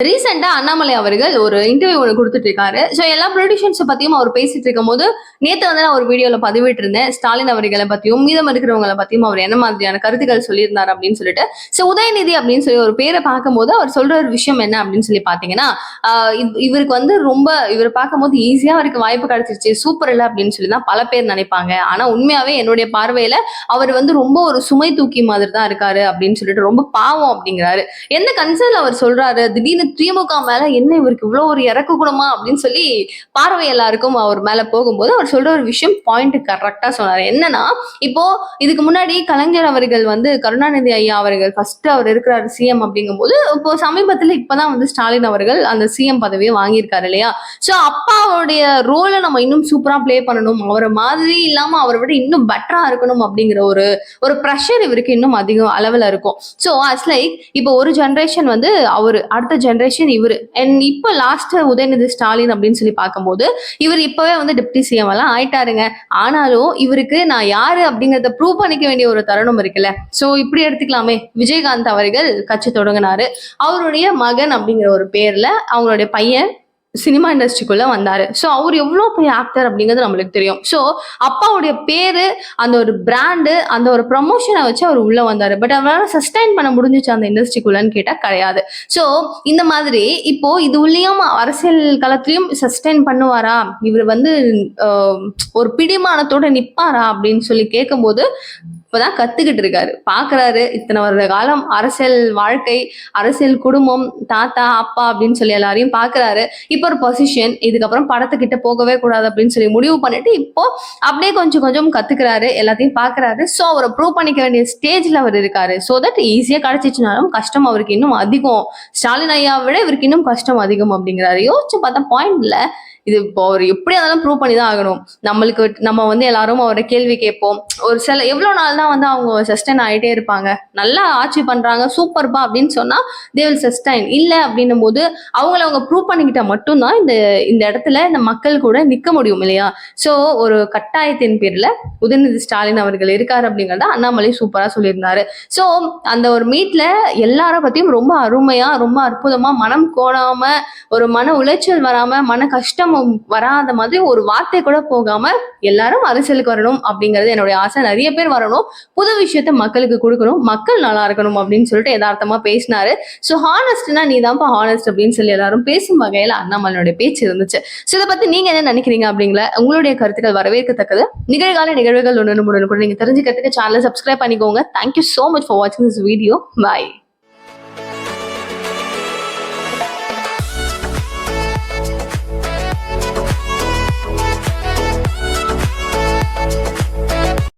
ரீசெண்டாக அண்ணாமலை அவர்கள் ஒரு இன்டர்வியூ ஒன்று கொடுத்துட்டு இருக்காரு ஸோ எல்லா ப்ரொடியூஷன்ஸை பற்றியும் அவர் பேசிட்டு இருக்கும் போது நேற்று வந்து நான் ஒரு வீடியோவில் பதிவிட்டு இருந்தேன் ஸ்டாலின் அவர்களை பற்றியும் மீதம் இருக்கிறவங்களை பற்றியும் அவர் என்ன மாதிரியான கருத்துக்கள் சொல்லியிருந்தார் அப்படின்னு சொல்லிட்டு ஸோ உதயநிதி அப்படின்னு சொல்லி ஒரு பேரை பார்க்கும்போது அவர் சொல்ற ஒரு விஷயம் என்ன அப்படின்னு சொல்லி பார்த்தீங்கன்னா இவ்- இவருக்கு வந்து ரொம்ப இவர் பார்க்கும்போது ஈஸியாக அவருக்கு வாய்ப்பு கிடைச்சிருச்சு சூப்பர் இல்லை அப்படின்னு சொல்லி தான் பல பேர் நினைப்பாங்க. ஆனால் உண்மையாகவே என்னுடைய பார்வையில் அவர் வந்து ரொம்ப ஒரு சுமை தூக்கி மாதிரி தான் இருக்காரு அப்படின்னு சொல்லிட்டு ரொம்ப பாவம் அப்படிங்கிறாரு. எந்த கன்சர்ன் அவர் சொல்றாரு? திடீர்னு திமுக மேல என்ன இவருக்கு இவ்வளவு ஒரு இறக்க குணமா அப்படின்னு சொல்லி பார்வை எல்லாருக்கும் அவர் மேல போகும்போது அவர் சொல்ற ஒரு விஷயம் பாயிண்ட் கரெக்டா சொன்னாரு. என்னன்னா இப்போ இதுக்கு முன்னாடி கலைஞர் அவர்கள் வந்து கருணாநிதி ஐயா அவர்கள் ஃபர்ஸ்ட் அவர் இருக்கிறாரு சிஎம் அப்படிங்கும்போது இப்போ சமீபத்துல இப்பதான் வந்து ஸ்டாலின் அவர்கள் அந்த சிஎம் பதவியை வாங்கியிருக்காரு இல்லையா? சோ அப்பாவுடைய ரோலை நம்ம இன்னும் சூப்பரா பிளே பண்ணணும். அவரை மாதிரி இல்லாம அவரை விட இன்னும் பெட்டரா இருக்கணும் அப்படிங்கிற ஒரு ஒரு ப்ரெஷர் இவருக்கு இன்னும் அதிகம் அளவுல இருக்கும். ஸோ அஸ் லைக் இப்போ ஒரு ஜென்ரேஷன் வந்து அவர் அடுத்த ஜென்ரேஷன் இவர். அண்ட் இப்போ லாஸ்ட் உதயநிதி ஸ்டாலின் அப்படின்னு சொல்லி பார்க்கும்போது இவர் இப்பவே வந்து டிப்டி சிஎம் எல்லாம் ஆயிட்டாருங்க. ஆனாலும் இவருக்கு நான் யாரு அப்படிங்கறத ப்ரூவ் பண்ணிக்க வேண்டிய ஒரு தருணம் இருக்குல்ல. ஸோ இப்படி எடுத்துக்கலாமே. விஜயகாந்த் அவர்கள் கட்சி தொடங்கினாரு. அவருடைய மகன் அப்படிங்கிற ஒரு பேர்ல அவங்களுடைய பையன் சினிமா இண்டஸ்ட்ரிக்குள்ள வந்தாரு. ஸோ அவர் எவ்வளோ பெரிய ஆக்டர் அப்படிங்கிறது நம்மளுக்கு தெரியும். ஸோ அப்பாவுடைய பேரு அந்த ஒரு பிராண்டு அந்த ஒரு ப்ரமோஷனை வச்சு அவர் உள்ள வந்தாரு. பட் அவரால் சஸ்டைன் பண்ண முடிஞ்சிச்சு அந்த இண்டஸ்ட்ரிக்குள்ளன்னு கேட்டால் கிடையாது. ஸோ இந்த மாதிரி இப்போ இது உள்ளேயும் அரசியல் களத்திலையும் சஸ்டைன் பண்ணுவாரா? இவர் வந்து ஒரு பிடிமானத்தோட நிப்பாரா? அப்படின்னு சொல்லி கேட்கும்போது இப்பதான் கத்துக்கிட்டு இருக்காரு. பாக்குறாரு இத்தனை வருட காலம் அரசியல் வாழ்க்கை அரசியல் குடும்பம் தாத்தா அப்பா அப்படின்னு சொல்லி எல்லாரையும் பாக்குறாரு. இப்போ ஒரு பொசிஷன் இதுக்கப்புறம் படத்துக்கிட்ட போகவே கூடாது அப்படின்னு சொல்லி முடிவு பண்ணிட்டு இப்போ அப்படியே கொஞ்சம் கொஞ்சம் கத்துக்கிறாரு எல்லாத்தையும் பாக்குறாரு. ஸோ அவரை ப்ரூவ் பண்ணிக்க வேண்டிய ஸ்டேஜ்ல அவர் இருக்காரு. ஸோ தட் ஈஸியா கிடைச்சிச்சுனாலும் கஷ்டம் அவருக்கு இன்னும் அதிகம். ஸ்டாலின் ஐயாவை விட இவருக்கு இன்னும் கஷ்டம் அதிகம் அப்படிங்கிறாரு. யோசிச்சு பார்த்தா பாயிண்ட்ல இது இப்போ அவர் எப்படி இருந்தாலும் ப்ரூவ் பண்ணி தான் ஆகணும். நம்மளுக்கு நம்ம வந்து எல்லாரும் அவரை கேள்வி கேட்போம். ஒரு சில எவ்வளோ நாள் தான் வந்து அவங்க சஸ்டைன் ஆகிட்டே இருப்பாங்க. நல்லா ஆட்சி பண்றாங்க சூப்பர்பா அப்படின்னு சொன்னா தே வில் சஸ்டைன் இல்லை அப்படின்னும் போது அவங்கள அவங்க ப்ரூவ் பண்ணிக்கிட்டா மட்டும்தான் இந்த இந்த இடத்துல இந்த மக்கள் கூட நிற்க முடியும் இல்லையா? ஸோ ஒரு கட்டாயத்தின் பேர்ல உதயநிதி ஸ்டாலின் அவர்கள் இருக்காரு அப்படிங்கறத அண்ணாமலை சூப்பரா சொல்லியிருந்தாரு. ஸோ அந்த ஒரு மீட்ல எல்லார பத்தியும் ரொம்ப அருமையா ரொம்ப அற்புதமா மனம் கோணாம ஒரு மன உளைச்சல் வராம மன கஷ்டம் வராத மாதிரி ஒரு வார்த்தை கூட போகாம எல்லாரும் அரசியலுக்கு வரணும் அப்படிங்கிறது என்னுடைய ஆசை. நிறைய பேர் வரணும். புது விஷயத்த மக்களுக்கு கொடுக்கணும். மக்கள் நல்லா இருக்கணும் அப்படின்னு சொல்லிட்டு யதார்த்தமா பேசினாரு. ஸோ ஹானஸ்ட்னா நீ தான்ப்பா ஹானஸ்ட் அப்படின்னு சொல்லி எல்லாரும் பேசும் வகையில அண்ணாமலையோட பேச்சு இருந்துச்சு. ஸோ இதை பத்தி நீங்க என்ன நினைக்கிறீங்க அப்படிங்கிற உங்களுடைய கருத்துக்கள் வரவேற்கத்தக்கது. நிகழ்கால நிகழ்வுகள் ஒன்று கூட நீங்க தெரிஞ்சுக்கிறதுக்கு சேனலை சப்ஸ்கிரைப் பண்ணிக்கோங்க. Thank you so much for வாட்சிங் திஸ் வீடியோ பாய்